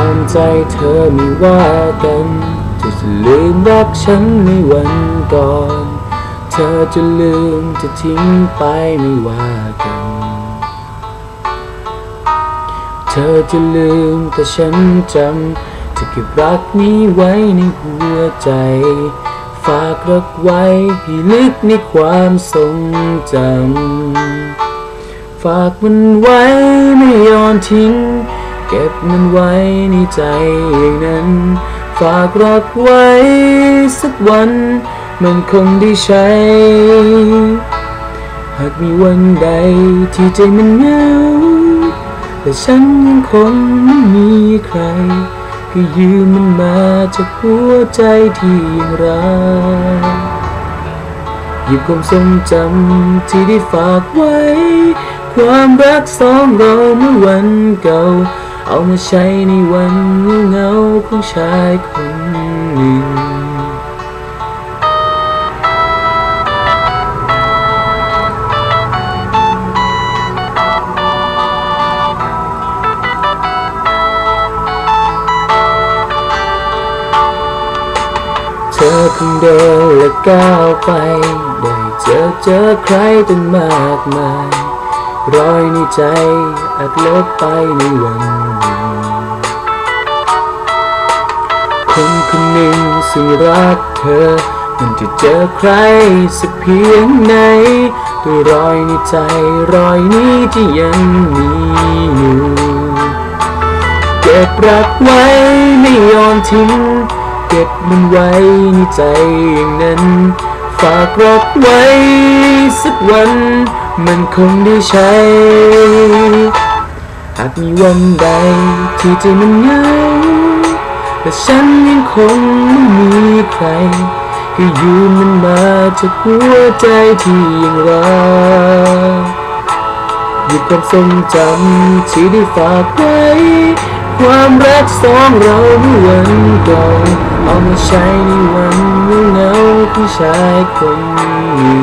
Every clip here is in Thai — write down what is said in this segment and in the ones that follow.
ามใจเธอไม่ว่ากันเธอจะลืมรักฉันในวันก่อน เธอจะลืมจะทิ้งไปไม่ว่ากัน เธอจะลืมแต่ฉันจำจะเก็บรักนี้ไว้ในหัวใจ ฝากรักไว้ให้ลึกในความทรงจำฝากมันไว้ไม่ยอนทิ้ง เก็บมันไว้ในใจอย่างนั้น ฝากรักไว้สักวัน มันคงได้ใช้ หากมีวันใดที่ใจมันเหงาแต่ฉันยังคงไม่มีใครก็ยืมมันมาจากหัวใจที่ยังรักหยิบความทรงจำที่ได้ฝากไว้ ความรักสองเราเมื่อวันเก่า เอามาใช้ในวันเงาของชายคนหนึ่ง เธอคงเดินและก้าวไป ได้เจอเจอใครตั้งมากมาย รอยในใจอาจลบไปในวันหนึ่งคนคนหนึ่งซึ่งรักเธอ มันจะเจอใครสักเพียงไหน ตัวรอยในใจรอยนี้ที่ยังมีอยู่เก็บรักไว้ไม่ยอมทิ้ง เก็บมันไว้ในใจอย่างนั้น ฝากรักไว้สักวัน มันคงได้ใช้ หากมีวันใดที่ใจมันเหงาแต่ฉันยังคงไม่มีใครก็ยืมมันมาจากหัวใจที่ยังรักหยิบความทรงจำที่ได้ฝากไว้ ความรักสองเราเมื่อวันก่อนเอามาใช้ในวันเหงาๆของชายคนหนึ่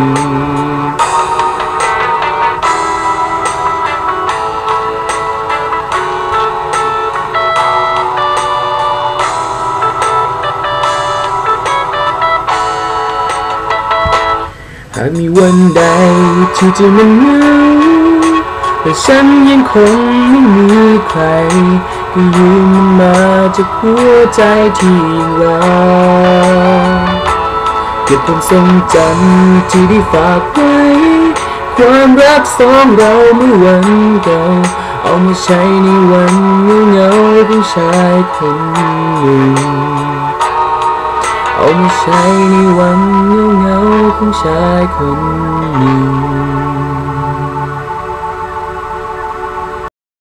งากมีวันใดที่ใจมันเหงาแต่ฉันยังคงไม่มีใครก็ยืมมันมาจากหัวใจที่ยังรักเก็บความทรงจำที่ได้ฝากไว้ ความรักสองเราเมื่อวันเก่าเอามาใช้ในวันเหงาๆของชายคนหนึ่ง เอามาใช้ในวันเงาเงาของชายคนหนึ่ง